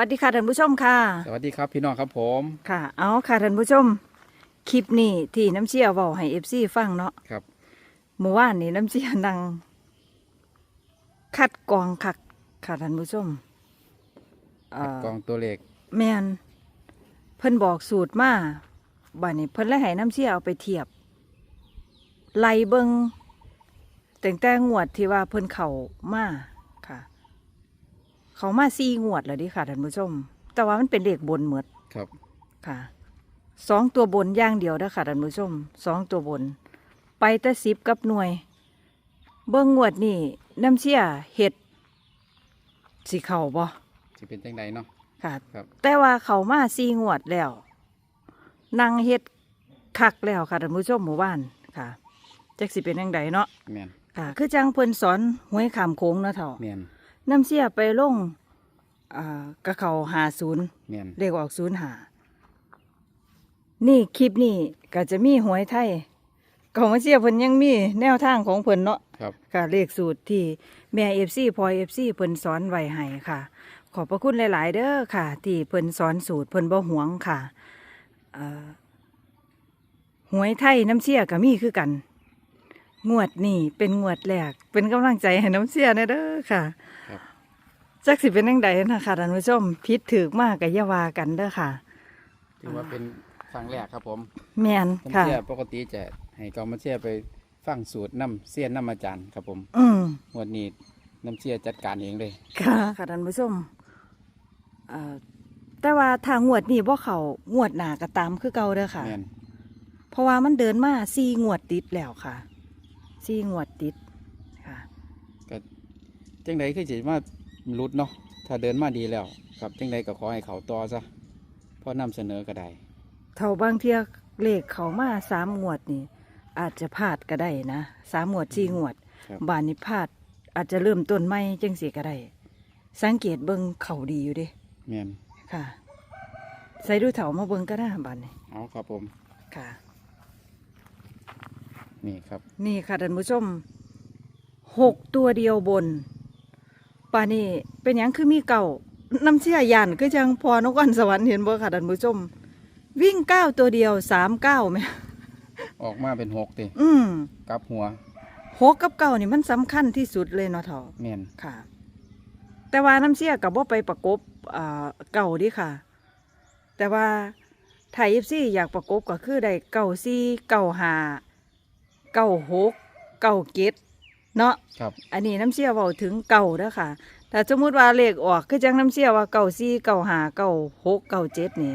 สวัสดีค่ะท่านผู้ชมค่ะ สวัสดีครับพี่น้องครับผม ค่ะ เอาค่ะท่านผู้ชม คลิปนี้ที่น้ำเชี่ยเว้าให้เอฟซีฟังเนาะครับเมื่อวานนี้น้ำเชี่ยนั่งคัดกรองคักค่ะท่านผู้ชมเอ่คัดอกรองตัวเลขแมนเพิ่นบอกสูตรมาบัดนี้เพิ่นเลยให้น้ำเชี่ยเอาไปเทียบ ไล่เบิงแต่งแต่งวดที่ว่าเพิ่นเข้ามาค่ะ เขามาซีงวดแล้วดิค่ะท่านผู้ชม แต่ว่ามันเป็นเลขบนหมดครับ ค่ะสองตัวบนอย่างเดียวนะค่ะท่านผู้ชมสองตัวบน ไปแต่สิบกับหน่วย เบิ้งงวดนี่น้ำเชี่ยเห็ดสีเข่าบ่จะเป็นจังไดเนาะ ค่ะ ครับ แต่ว่าเขามาซีงวดแล้วนางเห็ดคักแล้วค่ะท่านผู้ชมหมู่บ้านค่ะจักสิเป็นยังไงเนาะแมนค่ะ คือจังเพิ่นสอนหวยขามโค้งเนาะเถ่า แมน น้ำเชี่ยไปลงอ่ากระเขาหาศูนย์แมนเลขออกศูนย์หานี่คลิปนี่ก็จะมีหวยไทยก็มาเชียร์เพิ่นยังมีแนวทางของเพิ่นเนาะ ครับ ค่ะเลขสูตรที่แม่เอฟซีพอยเอฟซีเพิ่นสอนไว้ให้ค่ะ ขอบพระคุณหลาย ๆ เด้อค่ะ ที่เพิ่นสอนสูตรเพิ่นบ่หวงค่ะเอ่อหวยไทยน้ำเชี่ยก็มีคือกัน งวดนี่เป็นงวดแรกเป็นกำลังใจให้น้ำเชี่ยนะเด้อค่ะครับจักสิเป็นยังไงนะคะท่านผู้ชมพิษถือมากกับยาวากันเด้อค่ะถือว่าเป็นครั้งแรกครับผมแมนน้ำค่ะเชี่ยปกติจะให้กองมาเชี่ยไปฟังสูตรน้ำเสี้ยนน้ำอาจารย์ครับผมอืมงวดนี้น้ำเชี่ยจัดการเองเลย ค่ะค่ะท่านผู้ชมเอ่อแต่ว่าทางงวดนี่บ่เขางวดหนาก็ตามคือเก่าเด้อค่ะแมนเพราะว่ามันเดินมาสี่งวดติดแล้วค่ะ สี่งวดติดค่ะ ก็จังไดคือจะมาลุดเนาะถ้าเดินมาดีแล้วครับจังไดก็ขอให้เขาต่อซะเพราะนำเสนอก็ได้เท่าบางเทียเลขเขามาสามงวดนี่ อาจจะพลาดก็ได้นะสามงวดสี่งวด ครับบานนี้พลาดอาจจะเริ่มต้นไม่จังสีก็ได้ สังเกตเบิงเขาดีอยู่เดิแมนค่ะ ใส่ดูเถามาเบิงก็ได้บานนี้เอาครับผม ค่ะ นี่ครับนี่ค่ะท่านผู้ชมหกตัวเดียวบนป่านี่เป็นหยังคือมีเก่าน้ำเชี่ยยันคือจังพอนกวันสวรรค์เห็นบ่ค่ะท่านผู้ชม วิ่งเก้าตัวเดียวสามเก้าไหมออกมาเป็นหกติอืมกลับหัวหกกับเก้านี่มันสำคัญที่สุดเลยเนาะเถาแมนค่ะ แต่ว่าน้ำเชี่ยกับว่าไปประกบอ่าเก่าดิค่ะ แต่ว่าไทยฟซี่อยากประกบก็คือได้เก่าซี่เก่าหา เก่าหกเก่าเกตเนาะครับอันนี้น้ำเชี่ยเว้าถึงเก่าเด้อค่ะถ้าสมมติว่าเลขออกคือจังน้ำเชี่ยว่าเก่าซี่เก่าหาเก่าหกเก่าเจ็ดนี่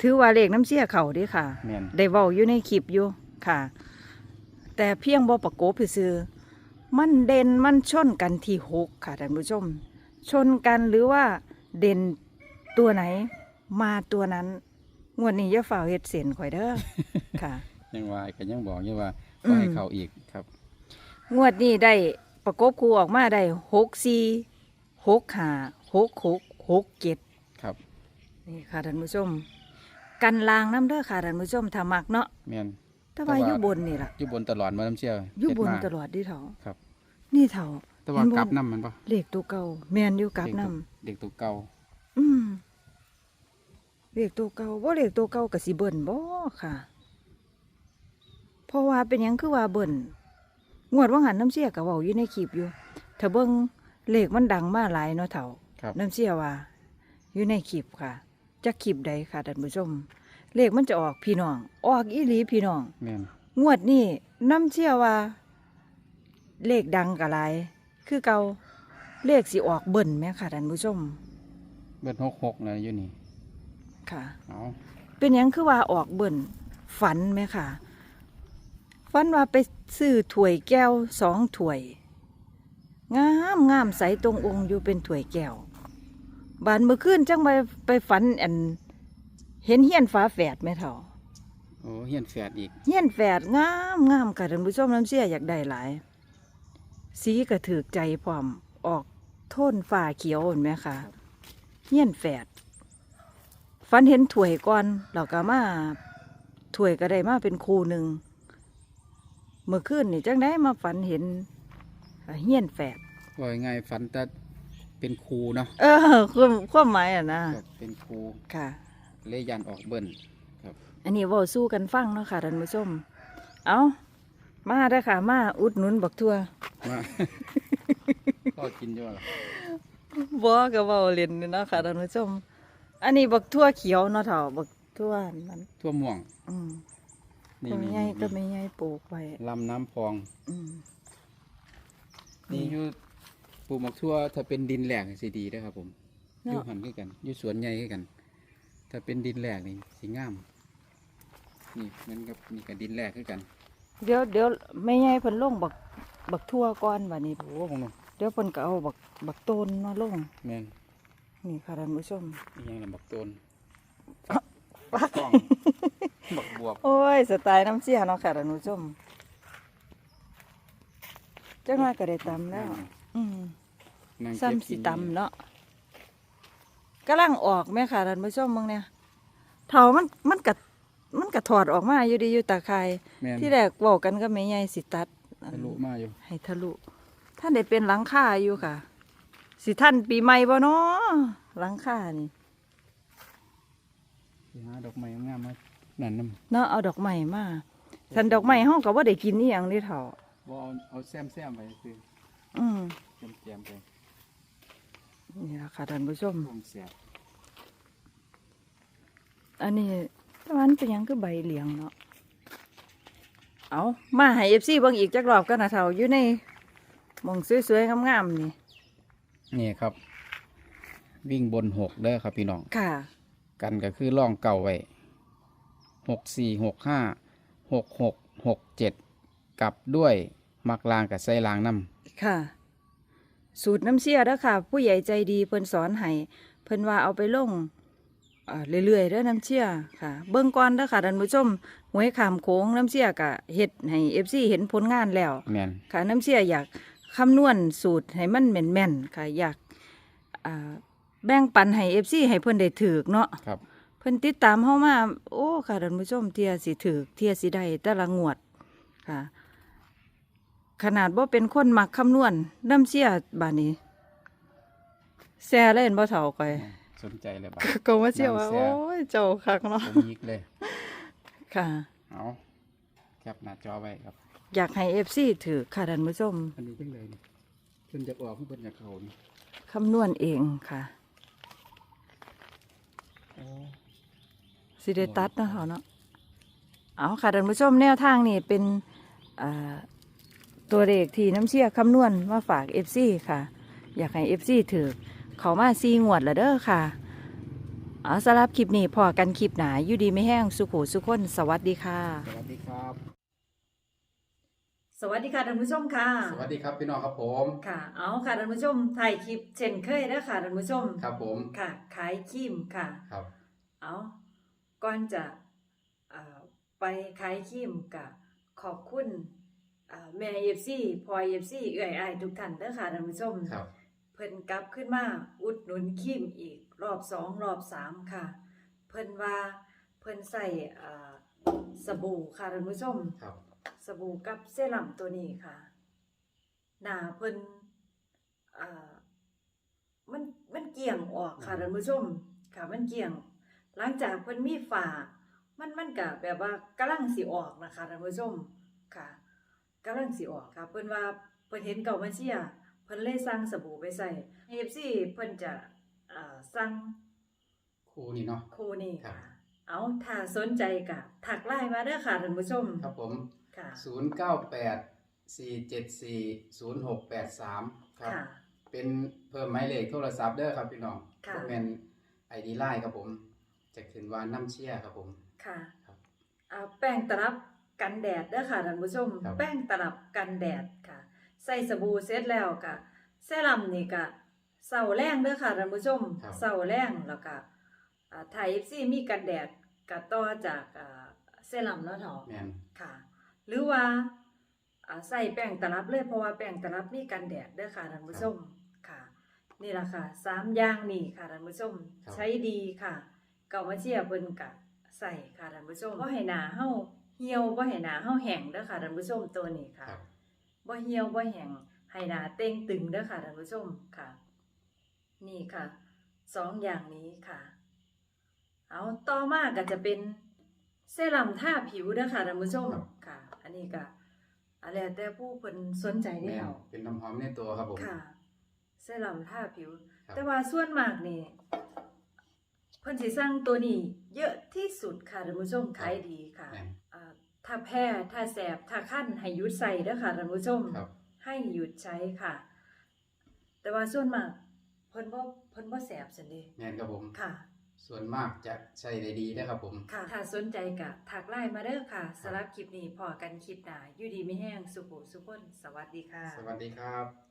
ถือว่าเลขน้ำเชี่ยเข่าเดิค่ะ แมนได้เว้าอยู่ในคลิปอยู่ค่ะ แต่เพียงบ่ประกบซื่อๆมันเด่นมันชนกันที่หกค่ะท่านผู้ชม ชนกันหรือว่าเด่นตัวไหน มาตัวนั้นงวดนี้อย่าฝ่าเฮ็ดเสียนข่อยเด้อ ค่ะ ยังว่าก็ยังบอกอยู่ว่า อืก็มให้เขาอีกครับ งวดนี้ได้ประกบคู่ออกมาได้หกสี่หกห้าหกหกหกเจ็ดครับ นี่ค่ะท่านผู้ชม กันลางน้ำเด้อค่ะท่านผู้ชมถ้ามักเนาะแมนแต่ว่าอยู่บนนี่ล่ะอยู่บนตลอดมาน้ำเชี่ยวอยู่บนเฮ็มาตลอดดิเถาครับ นี่เถาแต่ว่าเห็นบ่กลับน้ำมันปะเลขตัวเก่าแมนอยู่กับน้เด็กตัวเก่าำอืมเลขตัวเก่าว่าเลขตัวเก่ากับสิเบิ่นบ่ค่ะ เพราะว่าเป็นหยังคือว่าเบิ่นงวดว่างหันน้ำเสียกับเว้าอยู่ในคลิปอยู่ถ้าเบิ่งเลขมันดังมาหลายเนาะเถ่าครับ น้ำเสียว่าอยู่ในคลิปค่ะจะคลิปใดค่ะท่านผู้ชม เลขมันจะออกพี่น้อง ออกอีหลีพี่น้อง แมนงวดนี้น้ำเชื่อว่า เลขดังกะหลายคือเก่าเลขสิออกเบิ่นไหมค่ะท่านผู้ชมเบิดหกหกนะอยู่นี่ค่ะ เอาเป็นหยังคือว่าออกเบิ่นฝันไหมค่ะ ฝันว่าไปซื้อถ้วยแก้วสองถ้วย งามงามใสตรงองค์อยู่เป็นถ้วยแก้ว บานเมื่อคืนจังไปไปฝันอัน เห็นเฮียนฟ้าแฝดไหมเถ่าโอ้เฮียนแฝดอีก เฮียนแฝดงามงามค่ะท่านผู้ชมน้ำเสียอยากได้หลาย สีกระถือใจพร้อมออกโทนฝ่าเขียวเห็นไหมคะเฮียนแฝดฝันเห็นถ้วยก่อนเราก็มาถ้วยก็ได้มาเป็นคูหนึ่ง เมื่อคืนนี่จังได้มาฝันเห็นเฮียนแฝดว่ายังไงฝันแต่เป็นครูเนาะเออความความหมายอะนะครับเป็นครูค่ะ เลยยันออกเบิ้ลอันนี้เว้าสู้กันฟังเนาะค่ะท่านผู้ชมเอามาเด้อค่ะ มาอุดหนุนบักทั่วมา ก็กินด้วยเหรอบ่ก็เว้าเล่นนี่เนาะค่ะท่านผู้ชม อันนี้บักทั่วเขียวเนาะเฒ่าบักทั่วมันทั่วม่วง อืม นี่ก็นี่ใหญ่ก็ไม่ใหญ่ปลูกไว้ลำน้ำพอง อืมนี่อยู่ปลูกหมักทั่วถ้าเป็นดินแหลกนี่สิดีเด้อครับผมอยู่เนาะหันคือกันอยู่สวนใหญ่คือกัน ถ้าเป็นดินแหลกนี่สิงาม นี่เหมันกับนี่กับดินแหลกคือกันเดี๋ยวเดี๋ยวไม่ใหญ่เพิ่นลงบักบักทั่วก่อนบัดนี้ โอ้ของน้องเดี๋ยวเพิ่นก็เอาบักบักต้นมาลง แมนนี่ค่ะท่านผู้ชมอีหยังลำบักโตนฟักบักกล้อง บักบวบโอ้ยสไตล์น้ำเสียเนาะค่ะท่านผู้ชมจังว่าก็ได้ตำแล้ว อืมนั่งเก็บซ้ำสิกินตำเนาะกำลังออกแม่ค่ะท่านผู้ชมมึงเนี่ยเถามันมันกะมันกะถอดออกมาอยู่ดีอยู่ตาคาย แม่นที่แรกบอกกันก็ไม่ใหญ่สิตัด ทะลุมาอยู่ให้ทะลุ ท่านได้เป็นหลังคาอยู่ค่ะ สิท่านปีใหม่บ่เนาะหลังคานี่ สิหาดอกไม้งามๆมา นั่นน้เนาะเอาดอกไม้มาสันดอกไม้ห้องก็ว่าได้กินนี่อหย่างนี้เถาำว่าเอาเอาแซมแซมๆไปคืออืมแจมแจมๆไปนี่ละค่ะท่านผู้ชมร่วมแสบอันนี้ตะวันเป็นหยังคือใบเหลียงเนาะเอามาให้เอฟซีเบิ่งอีกจักรอบกันนะเท่าอยู่ในหมองสวยๆงามๆนี่นี่ครับ วิ่งบนหกเด้อครับพี่น้อง ค่ะ กันก็คือล่องเก่าไว้ หกสี่หกห้าหกหกหกเจ็ดกลับด้วยมักลางกับไส้ลางน้ค่ะ สูตรน้ำเชี่ยเด้อค่ะ ผู้ใหญ่ใจดีเพิ่นสอนให้เพิ่นว่าเอาไปลงอ่าเรื่อยๆเด้อน้ำเชี่ยค่ะ เบิ่งก่อนเด้อค่ะท่านผู้ชมหวยขามโค้งน้ำเชี่ยกะเฮ็ดให้เอฟซีเห็นผลงานแล้วำแมนค่ะน้ำเชี่ยอยากคำนวณสูตรให้มันแม่นๆค่ะ อยากอ่าแบ่งปันให้เอฟซีให้เพิ่นได้ถือเนาะครับ เพิ่นติดตามเฮามา โอ้ค่ะท่านผู้ชมเทียสิถือเทียสิได้แต่ละงวดค่ะ ขนาดบ่เป็นคนมักคำนวณน้ำเชี่ยบาดนี้ แซ่เล่นบ่เท่าก่อย สนใจเลยบ้าก็ว่าเชี่ยว่า น้ำแซ่ โอ้ยเจ้าคักเนาะผมยิกเลย ค่ะ เอาแคปหน้าจอไว้ครับอยากให้ FC ถือค่ะท่านผู้ชมอันนี้จังเลยนี่เพิ่นจะออกเพิ่นจะเข้านี่คำนวณเองค่ะ โอ้ สิได้ตัดเนาะเขาเนาะเอาค่ะท่านผู้ชมแนวทางนี่เป็นอ่าตัวเลขที่น้ำเชี่ยคำนวณมาฝากเอฟซีค่ะ อยากให้เอฟซีถือเขามาซีงวดละเด้อค่ะเอาสำหรับคลิปนี้พอกันคลิปหนาอยู่ดีไม่แห้งสุขูสุขคนสวัสดีค่ะ สวัสดีครับ สวัสดีค่ะท่านผู้ชมค่ะ สวัสดีครับพี่น้องครับผมค่ะ เอาค่ะท่านผู้ชมถ่ายคลิปเช่นเคยนะค่ะท่านผู้ชม ครับผมค่ะ ขายครีมค่ะ ครับ เอา ก่อนจะอ่าไปขายครีมกะขอบคุณอ่าแม่เอฟซีพลอยเอฟซีเอื่อยอายทุกท่านเด้อค่ะท่านผู้ชมครับเพิ่นกลับขึ้นมาอุดหนุนครีมอีกรอบสองรอบสามค่ะ เพิ่นว่าเพิ่นใส่อ่าสบู่ค่ะท่านผู้ชมครับสบู่กับเซรั่มตัวนี้ค่ะหน้าเพิ่นอ่ามันมันเกี่ยงออกค่ะท่านผู้ชมค่ะมันเกี่ยง หลังจากเพิ่นมีฝามันมันก็แบบว่ากำลังสิออกนะคะท่านผู้ชมค่ะกำลังสิออกค่ะเพิ่นว่าเพิ่นเห็นเก่ามาเชียร์เพิ่นเลยสั่งสบู่ไปใส่ FC เพิ่นจะอ่าสั่งครูนี่เนาะคู่นี้ครัค่ะบเอาถ้าสนใจก็ทักไลน์มาเด้อค่ะท่านผู้ชม ครับผมค่ะศูนย์เก้าแปดสี่เจ็ดสี่ศูนย์หกแปดสามครับค่ะเป็นเพิ่มหมายเลขโทรศัพท์เด้อครับพี่น้องค่ะก็เป็นไอดีไลน์ครับผม จะขึ้นว่าน้ำเชี่ยครับผม ค่ะ ครับอ่าแป้งตลับกันแดดเด้อค่ะท่านผู้ชม ครับ แป้งตลับกันแดดค่ะ ใส่สบู่เสร็จแล้วก็เซรั่มนี่ก็เสาแรงเด้อค่ะท่านผู้ชมครับ เสาแรงแล้วก็อ่าไทยซีมีกันแดดก็ต่อจากอ่าเซรั่มเนาะเถาะ แมนค่ะ หรือว่าอ่าใส่แป้งตลับเลยเพราะว่าแป้งตลับมีกันแดดเด้อค่ะท่านผู้ชมค่ะ นี่ล่ะค่ะสามอย่างนี่ค่ะท่านผู้ชม ใช้ดีค่ะ เก่ามาเชียร์เพิ่นกะใส่ค่ะท่านผู้ชมบ่ให้หนาเฮาเหี่ยวบ่ให้หนาเฮาแห้งเด้อค่ะท่านผู้ชมตัวนี้ค่ะครับบ่เหี่ยวบ่แห้งให้หนาเต่งตึงเด้อค่ะท่านผู้ชมค่ะ นี่ค่ะสองอย่างนี้ค่ะ เอาต่อมาก็จะเป็นเซรั่มทาผิวนะคะท่านผู้ชมครับ ค่ะ อันนี้ก็อะไรแต่ผู้เพิ่นสนใจแม่แล้นวเป็นน้ำหอมในตัวครับผม ค่ะเซรั่มทาผิว ครับ แต่ว่าส่วนมากนี่เพิ่นสิสั่งตัวนี้เยอะที่สุดค่ะท่านผู้ชมขายดีค่ะแม่นอ่าถ้าแพ้ถ้าแสบถ้าคั้นให้หยุดใส่เด้อค่ะท่านผู้ชมครับ ให้หยุดใช้ค่ะ แต่ว่าส่วนมากเพิ่นบ่เพิ่นบ่แสบซั่นเด้แม่นครับผม ค่ะ ส่วนมากจะใช้ได้ดีนะครับผม ค่ะ ถ้าสนใจก็ทักไลน์มาเด้อค่ะสำหรับคลิปนี้พอกันคลิปหน้าอยู่ดีไม่แห้งสุขุสุขนสวัสดีค่ะ สวัสดีครับ